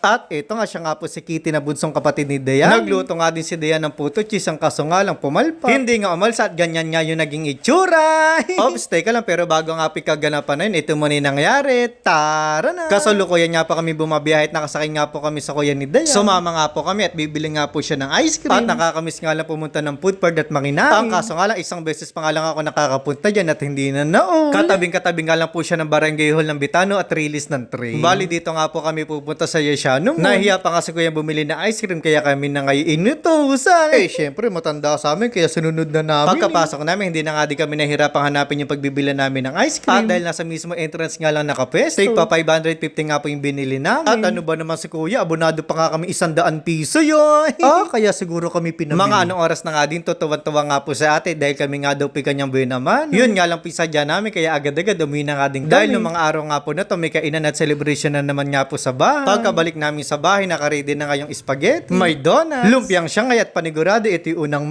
At ito nga siya nga po si Kitty na bunsong kapatid ni Dayan. Nagluto nga din si Dayan ng puto cheese ang kaso nga lang pumalpa. Hindi nga umalsa at ganyan nga yung naging itsura. Ops, teka lang pero bago nga pikaganapan na yun, ito muna yung nangyari. Tara na. Kasulukuyan nga pa kami bumabiyahe at nakasakay nga po kami sa kuya ni Dayan. Sumama nga po kami at bibili nga po siya ng ice cream. At nakakamiss nga lang pumunta ng food court at manginain. Ang kaso nga lang, isang beses pa nga lang ako nakakapunta dyan at hindi na naon. Katabing-katabing nga lang po siya ng barangay hall ng Bitano at release ng train. Bali dito nga po kami pupunta sa Yesiano Mall. Nahiya pa nga si kuya bumili ng ice cream kaya kami na ngayon inutusan. Eh syempre matanda sa amin kaya sununod na namin. Pagkapasok namin hindi na nga di kami nahirapang hanapin yung pagbibila namin ng ice cream. At dahil nasa mismo entrance nga lang nakapesto. Take pa 550 nga po yung binili namin. At ano ba naman si kuya, abonado pa nga kami isandaan piso yun. ah, kaya siguro kami pinamili. Mga anong oras na nga din to, tuwan-tuwa nga po sa ate dahil kami nga daw pa kanyang buhay naman. Yun nga lang pisa dyan namin kaya agad-agad umuwi na nga din Dahil nung mga araw nga po na to, may kainan at celebration na naman nga po sa bahay. Pagkabalik namin sa bahay, nakaready na nga yung spaghetti. May donuts. Lumpiang siyangay at panigurado, ito yung unang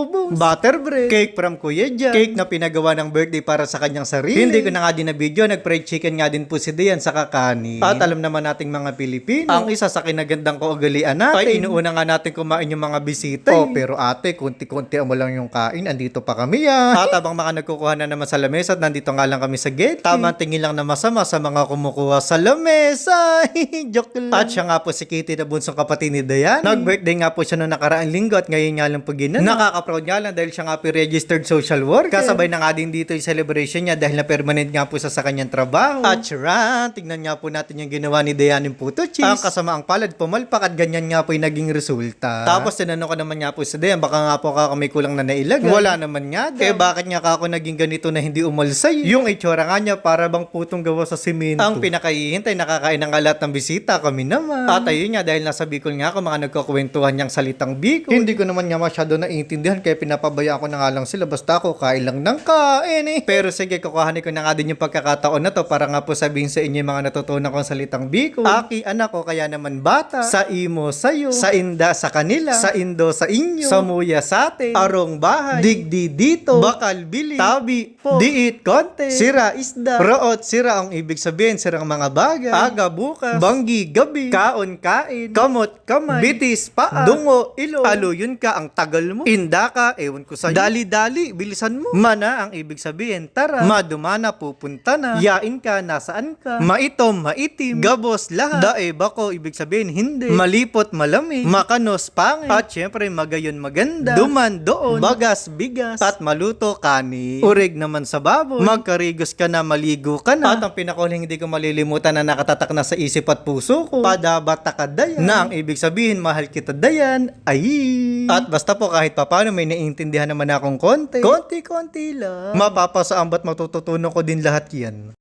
mauubos. Butter bread. Cake from Kuya Jan. Cake na pinagawa ng birthday para sa kanyang sarili. Hindi ko na nga din na video, nag-fried chicken nga din po si Dian sa kakani. At alam naman nating mga Pilipino, ang isa sa kinagandang kaugalian natin, ay inuuna nga natin kumain yung mga bisita. Oh, pero ate, kunti-kunti mo lang yung kain, andito pa kami yan. At habang mga nagkukuha na naman sa lamesa at nandito nga lang kami sa gate, tamang tingin lang na masama sa mga kumukuha sa lamesa. Joke lang. At siya nga po si Kitty na bunsong kapatid ni Dayan. Nag-birthday nga po siya noong nakaraang linggo at ngayon nga lang po ginanap. Nakaka-proud nga lang dahil siya nga po registered social worker. Kasabay na nga din dito yung celebration niya dahil na permanent nga po sa sa kanyang trabaho. At siya, tignan nga po natin yung ginawa ni Dayan yung puto cheese. Ang kasamaang palad, pumalpak at ganyan nga po yung naging resulta. Tapos tinanong ko naman nga po sa Dayan, baka nga po ka may kulang na nailagay. Wala naman nga. daw. Eh bakit nga ka ako naging ganito na hindi umalsay? Yung itsura nga niya para bang putong gawa sa simento. Ang pinakahihintay, nakakain ng lahat ng bisita kami naman. At ayun nga, dahil nasa Bicol nga ako, mga nagkakwentuhan niyang salitang Bicol. Hindi ko naman nga masyado naiintindihan kaya pinapabaya ko na nga lang sila. Basta ako kain lang ng kain eh. Pero sige, kukuhanin ko na nga din yung pagkakataon na to para nga po sabihin sa inyo yung mga natutunan kong salitang Bicol. Aki anak ko, kaya naman bata. Sa imo sa'yo. Sa inda sa kanila. Sa indo sa inyo. Sa muya sa atin. Arong bahay. Digdi dito. Bakal bili. Tabi po. Diit konte. Sira isda. Root sira ang ibig sabihin. Sirang mga bagay. Aga bukas. Banggi gabi. Kaon kain. Kamot kamay. Bitis paa. Dungo ilo. Aluyon ka ang tagal mo. Inda ka. Ewan ko sa'yo. Dali-dali. Bilisan mo. Mana ang ibig sabihin. Tara. Madumana pupunta na. Yain ka. Nasaan ka? Maitom. Maitim. Gabos lahat. Dae bako. Ibig sabihin hindi. Malipot malamig. Makanos pangit. At syempre magayon maganda. Duman doon. Bagas bigas. At maluto kani. Urig naman sa baboy. Magkarigos ka na maligo ka na. At ang pinakahuling hindi ko malilimutan na nakatatak na sa isip at puso ko. Padabata ka dayan. Na ang ibig sabihin mahal kita dayan. Ay. At basta po kahit papano may naiintindihan naman akong konti. Konti-konti lang. Mapapasaambat matututunan ko din lahat yan.